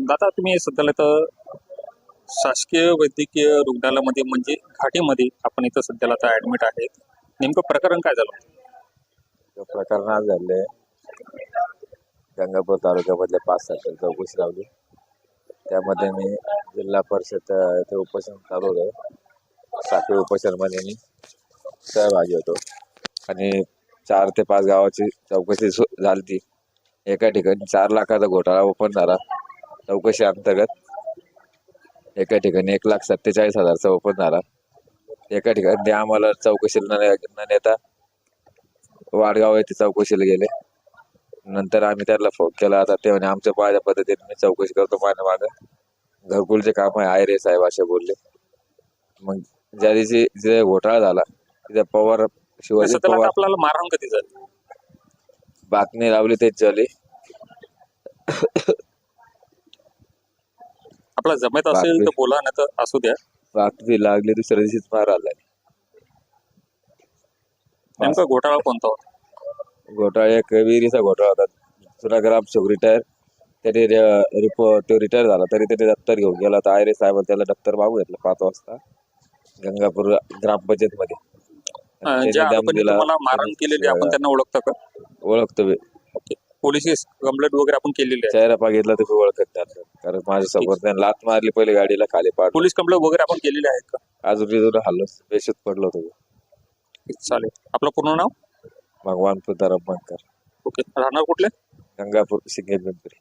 दादा तुम्ही सध्याला तर शासकीय वैद्यकीय रुग्णालयामध्ये म्हणजे घाटीमध्ये आपण इथं सध्याला आता ऍडमिट आहेत. नेमकं प्रकरण काय झालं? प्रकरण आज झाले. गंगापूर तालुक्यामधल्या पाच सहा चौकशी लावली. त्यामध्ये मी जिल्हा परिषद इथे उपोषण चालू होतं. साखळी उपोषणमध्ये मी सहभागी होतो. आणि चार ते पाच गावाची चौकशी सु- झाली ती एका ठिकाणी चार लाखाचा घोटाळा ओपन झाला. चौकशी अंतर्गत एका ठिकाणी एक लाख सत्तेचाळीस हजारचा ओपन झाला. एका ठिकाणी आम्हाला चौकशीला न नेता वाडगाव येथे चौकशीला गेले. नंतर आम्ही त्याला फोन केला. आता ते म्हणे आमच्या माझ्या पद्धतीने मी चौकशी करतो माझ्या मागं. घरकुलचे काम आहे आयरे साहेब असे बोलले. मग ज्या दिवशी जे घोटाळा झाला तिथे पवार शिवाजी पवार आपल्याला मारहाण कधी झाली? बातमी लावली तेच झाली आपला जमेत असेल. तर बोला नाही तर असू द्या. बातमी लागली दुसऱ्या दिवशीच मार आला नेमका घोटाळा कोणता होता? घोटाळा एक विहिरीचा घोटाळा होता. जुना ग्रामसेवक रिटायर त्याने रिपोर्ट तो रिटायर झाला तरी त्याने दप्तर घेऊन गेला. तर आयरे साहेब त्याला दप्तर मागू घेतलं पाच वाजता गंगापूर ग्रामपंचायत मध्ये अं, ज्या आरोपींनी तुम्हाला मारहाण केलेली आपण त्यांना ओळखता का? ओळखतो मी पोलीस कंप्लेंट वगैरे आपण केलेली आहे चेहरा बघितला तर ओळखत नाही कारण माझ्यासमोर त्याने लात मारली पहिले गाडीला खाली पाड पोलीस कंप्लेंट वगैरे आपण केलेली आहेत का? अजून बिजून हल्लो बेशुद्ध पडलो होतो. चालेल. आपलं पूर्ण नाव? भगवान पुताराम बनकर ओके. राहणार कुठले? गंगापूर सिंगे पिंपरी